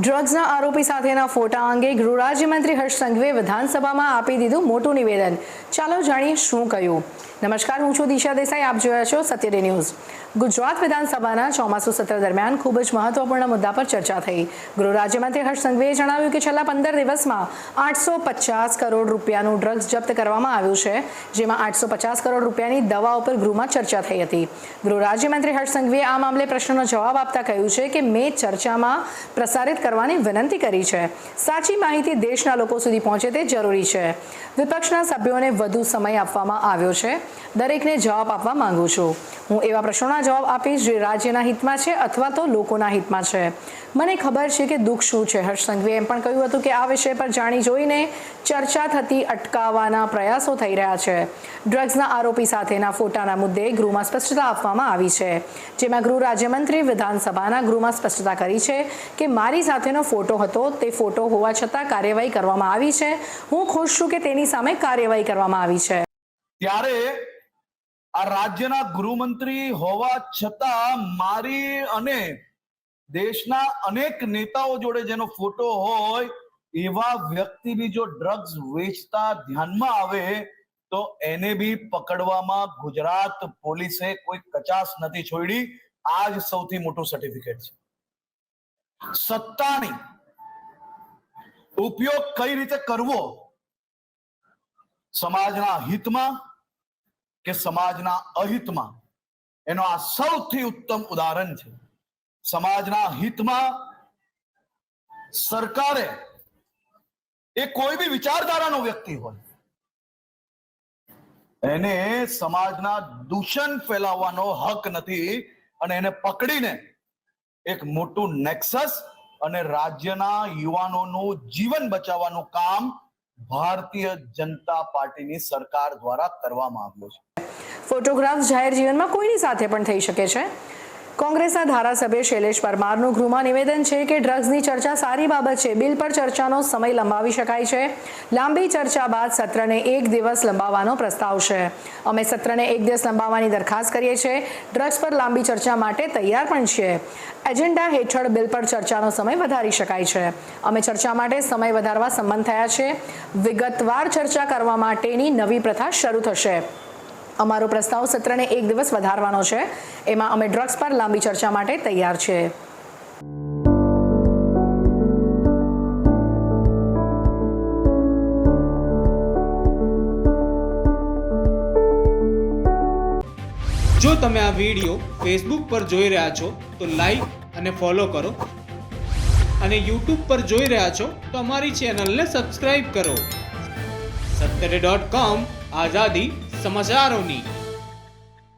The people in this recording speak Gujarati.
ડ્રગ્સના આરોપી સાથેના ફોટા અંગે ગૃહ રાજ્યમંત્રી હર્ષ સંઘવીએ વિધાનસભામાં આપી દીધું મોટું નિવેદન. ચાલો જાણીએ શું કહ્યું. નમસ્કાર, હું છું દિશા દેસાઈ. આપ જોયા છો સત્યડે ન્યૂઝ. ગુજરાત વિધાનસભાના ચોમાસુ સત્ર દરમિયાન ખૂબ જ મહત્વપૂર્ણ મુદ્દા પર ચર્ચા થઈ. ગૃહ રાજ્યમંત્રી હર્ષ સંઘવીએ જણાવ્યું કે છેલ્લા પંદર દિવસમાં આઠસો પચાસ કરોડ રૂપિયાનું ડ્રગ્સ જપ્ત કરવામાં આવ્યું છે, જેમાં આઠસો પચાસ કરોડ રૂપિયાની દવાઓ પર ગૃહમાં ચર્ચા થઈ હતી. ગૃહ રાજ્યમંત્રી હર્ષ સંઘવીએ આ મામલે પ્રશ્નનો જવાબ આપતા કહ્યું છે કે મેં ચર્ચામાં પ્રસારિત કરવાની વિનંતી કરી છે. સાચી માહિતી દેશના લોકો સુધી પહોંચે તે જરૂરી છે. વિપક્ષના સભ્યોને વધુ સમય આપવામાં આવ્યો છે. દરેકને જવાબ આપવા માંગુ છું. હું એવા પ્રશ્નોના જવાબ આપીશ જે રાજ્યના હિતમાં છે અથવા તો લોકોના હિતમાં છે. મને ખબર છે કે દુઃખ શું છે, હર્ષ સંઘવીએ એમ પણ કહ્યું હતું કે આ વિષય પર જાણી જોઈને ચર્ચા થતી અટકાવવાના પ્રયાસો થઈ રહ્યા છે. ડ્રગ્સના આરોપી સાથેના ફોટાના મુદ્દે ગૃહમાં સ્પષ્ટતા આપવામાં આવી છે. જેમાં ગૃહ રાજ્યમંત્રી વિધાનસભાના ગૃહમાં સ્પષ્ટતા કરી છે કે મારી સાથેનો ફોટો હતો, તે ફોટો હોવા છતાં કાર્યવાહી કરવામાં આવી છે. હું ખુશ છું કે તેની સામે કાર્યવાહી કરવામાં આવી છે. ત્યારે આ રાજ્યના ગૃહમંત્રી હોવા છતાં મારી અને દેશના અનેક નેતાઓ જોડે જેનો ફોટો હોય, એવા વ્યક્તિની જો ડ્રગ્સ વેચતા ધ્યાનમાં આવે, તો એને બી પકડવામાં ગુજરાત પોલીસે કોઈ કચાશ નથી છોડી. આ જ સૌથી મોટું સર્ટિફિકેટ છે. સત્તાની ઉપયોગ કઈ રીતે કરવો? સમાજના હિતમાં કે સમાજના અહિતમાં. એનો આ સૌથી ઉત્તમ ઉદાહરણ છે. સમાજના હિતમાં સરકારે એ કોઈ બી વિચારધારાનો વ્યક્તિ હોય, એને સમાજના દૂષણ ફેલાવવાનો હક નથી અને એને પકડીને એક મોટું નેક્સસ અને રાજ્યના યુવાનોનું જીવન બચાવવાનું કામ ભારતીય જનતા પાર્ટીની સરકાર દ્વારા કરવામાં આવ્યું છે. ફોટોગ્રાફ્સ જાહેર જીવનમાં કોઈની સાથે પણ થઈ શકે છે? કોંગ્રેસના ધારાસભ્ય શૈલેષ પરમારનું ગૃહમાં નિવેદન છે કે ડ્રગ્સની ચર્ચા સારી બાબત છે. બિલ પર ચર્ચાનો સમય લંબાવી શકાય છે. લાંબી ચર્ચા બાદ સત્રને એક દિવસ લંબાવવાનો પ્રસ્તાવ છે. અમે સત્રને એક દિવસ લંબાવવાની દરખાસ્ત કરીએ છીએ. ડ્રગ્સ પર લાંબી ચર્ચા માટે તૈયાર પણ છીએ. એજન્ડા હેઠળ બિલ પર ચર્ચાનો સમય વધારી શકાય છે. અમે ચર્ચા માટે સમય વધારવા સંમત થયા છે. વિગતવાર ચર્ચા કરવા માટેની નવી પ્રથા શરૂ થશે. અમારો પ્રસ્તાવ સત્રને એક દિવસ વધારવાનો છે. એમાં અમે ડ્રગ્સ પર લાંબી ચર્ચા માટે તૈયાર છે. જો તમે આ વીડિયો ફેસબુક પર જોઈ રહ્યા છો, તો લાઈક અને ફોલો કરો. અને યુટ્યુબ પર જોઈ રહ્યા છો, તો અમારી ચેનલને સબસ્ક્રાઈબ કરો. સત્તરે ડોટ કોમ આઝાદી समझदार होनी